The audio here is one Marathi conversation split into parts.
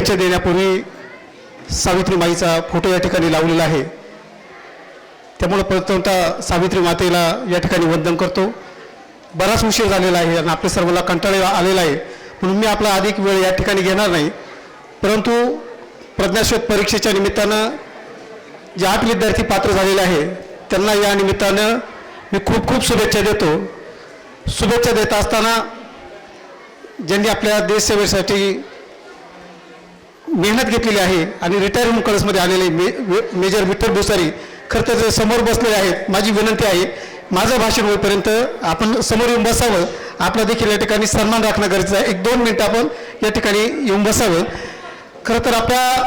शुभेच्छा देण्यापूर्वी सावित्रीमाईचा फोटो या ठिकाणी लावलेला आहे. त्यामुळं प्रथमतः सावित्री मातेला या ठिकाणी वंदन करतो. बराच उशीर झालेला आहे आणि आपल्या सर्वांना कंटाळा आलेला आहे. म्हणून मी आपला अधिक वेळ या ठिकाणी घेणार नाही. परंतु प्रज्ञाशोध परीक्षेच्या निमित्तानं जे आठ विद्यार्थी पात्र झालेले आहे त्यांना या निमित्तानं मी खूप खूप शुभेच्छा देतो. शुभेच्छा देत असताना ज्यांनी आपल्या देशसेवेसाठी मेहनत घेतलेली आहे आणि रिटायरमेंट होऊन कळसमध्ये आलेले मे वे- मेजर विठ्ठल भुसारी खरं तर समोर बसलेले आहेत. माझी विनंती आहे माझं भाषण होईपर्यंत आपण समोर येऊन बसावं. आपला देखील या ठिकाणी सन्मान राखणं गरजेचं आहे. एक दोन मिनटं आपण या ठिकाणी येऊन बसावं. खरं तर आपल्या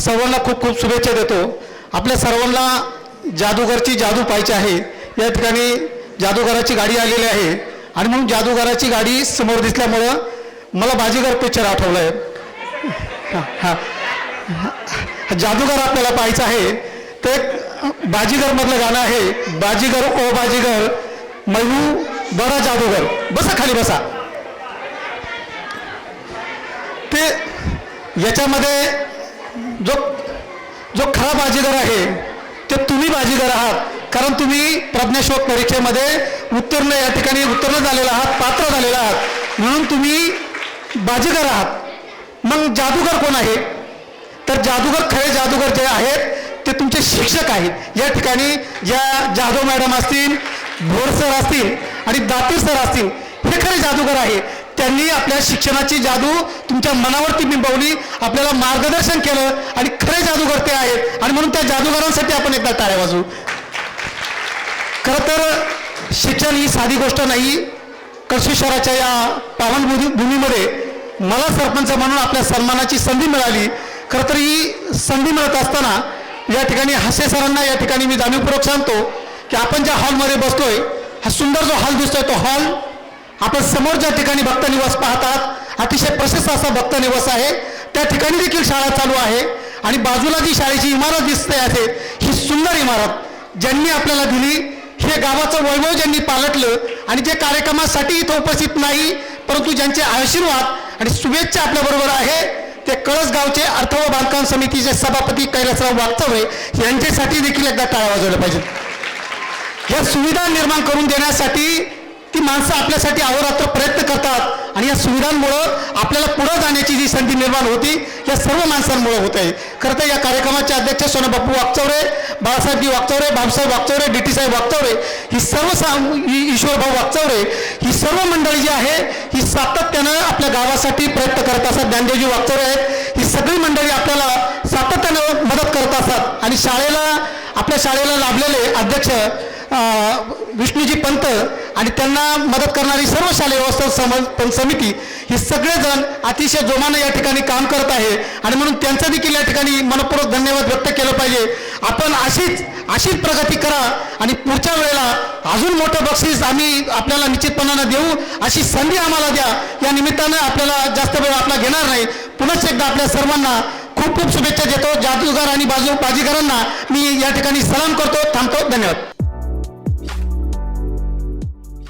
सर्वांना खूप खूप शुभेच्छा देतो. आपल्या सर्वांना जादूगरची जादू पाहिजे आहे. या ठिकाणी जादूगाराची गाडी आलेली आहे. आणि म्हणून जादूगाराची गाडी समोर दिसल्यामुळं मला बाजीगर पिक्चर आठवलं आहे जादूगर आपल्याला पाहायचं आहे. ते बाजीगर मधलं गाणं आहे. बाजीगर ओ बाजीगर मयू बरा जादूगर. बसा खाली बसा. ते याच्यामध्ये जो जो खरा बाजीगर आहे ते तुम्ही बाजीगर आहात. कारण तुम्ही प्रज्ञाशोध परीक्षेमध्ये उत्तीर्ण या ठिकाणी उत्तीर्ण झालेला आहात पात्र झालेला आहात. म्हणून तुम्ही बाजीगर आहात. मग जादूगर कोण आहे? तर जादूगर खरे जादूगर जे आहेत ते तुमचे शिक्षक आहेत. या ठिकाणी ज्या जाधव मॅडम असतील भोर सर असतील आणि दातीर सर असतील हे खरे जादूगर आहे. त्यांनी आपल्या शिक्षणाची जादू तुमच्या मनावरती बिंबवली आपल्याला मार्गदर्शन केलं आणि खरे जादूगर ते आहेत. आणि म्हणून त्या जादूगारांसाठी आपण एकदा टाळ्या वाजू खरं तर शिक्षण ही साधी गोष्ट नाही. कळशेश्वराच्या या पावन भूमीमध्ये मला सरपंच म्हणून आपल्या सन्मानाची संधी मिळाली. खरं तर ही संधी मिळत असताना या ठिकाणी हास्य सरांना या ठिकाणी मी जाणीवपूर्वक सांगतो की आपण ज्या हॉलमध्ये बसतोय हा सुंदर जो हॉल दिसतोय तो हॉल आपण समोर ज्या ठिकाणी भक्तनिवास पाहतात अतिशय प्रशस्त असा भक्तनिवास आहे. त्या ठिकाणी देखील शाळा चालू आहे आणि बाजूला जी शाळेची इमारत दिसते आहे ही सुंदर इमारत ज्यांनी आपल्याला दिली हे गावाचं वैभव ज्यांनी पालटलं आणि जे कार्यक्रमासाठी इथं उपस्थित नाही परंतु ज्यांचे आशीर्वाद आणि शुभेच्छा आपल्याबरोबर आहे. ते कळस गावचे अर्थ व बांधकाम समितीचे सभापती कैलासराव वागचवरे यांच्यासाठी देखील एकदा टाळा वाजवला पाहिजेत. या सुविधा निर्माण करून देण्यासाठी ती माणसं आपल्यासाठी अहोरात्र प्रयत्न करतात. आणि या सुविधांमुळं आपल्याला पुढं जाण्याची जी संधी निर्माण होती या सर्व माणसांमुळे होत आहे. खरं तर या कार्यक्रमाचे अध्यक्ष सोनबापू वागचौरे बाळासाहेबजी वागचौरे बाबासाहेब वागचौरे डी टी साहेब वागचौरे ही सर्व सा ईश्वरभाऊ वागचौरे ही सर्व मंडळी जी आहे ही सातत्यानं आपल्या गावासाठी प्रयत्न करत असतात ज्ञानदेवजी वागचौरे आहेत. ही सगळी मंडळी आपल्याला सातत्यानं मदत करत असतात आणि शाळेला आपल्या शाळेला लाभलेले अध्यक्ष विष्णूजी पंत आणि त्यांना मदत करणारी सर्व शालेय व्यवस्था सम समिती ही सगळेजण अतिशय जोमानं या ठिकाणी काम करत आहे. आणि म्हणून त्यांचं देखील या ठिकाणी मनपूर्वक धन्यवाद व्यक्त केलं पाहिजे. आपण अशीच अशीच प्रगती करा आणि पुढच्या वेळेला अजून मोठं बक्षीस आम्ही आपल्याला निश्चितपणानं देऊ अशी संधी आम्हाला द्या. या निमित्तानं आपल्याला जास्त वेळ आपला घेणार नाही. पुनश्च एकदा आपल्या सर्वांना खूप खूप शुभेच्छा देतो. जादूगार आणि बाजू बाजीगरांना मी या ठिकाणी सलाम करतो. थांबतो. धन्यवाद.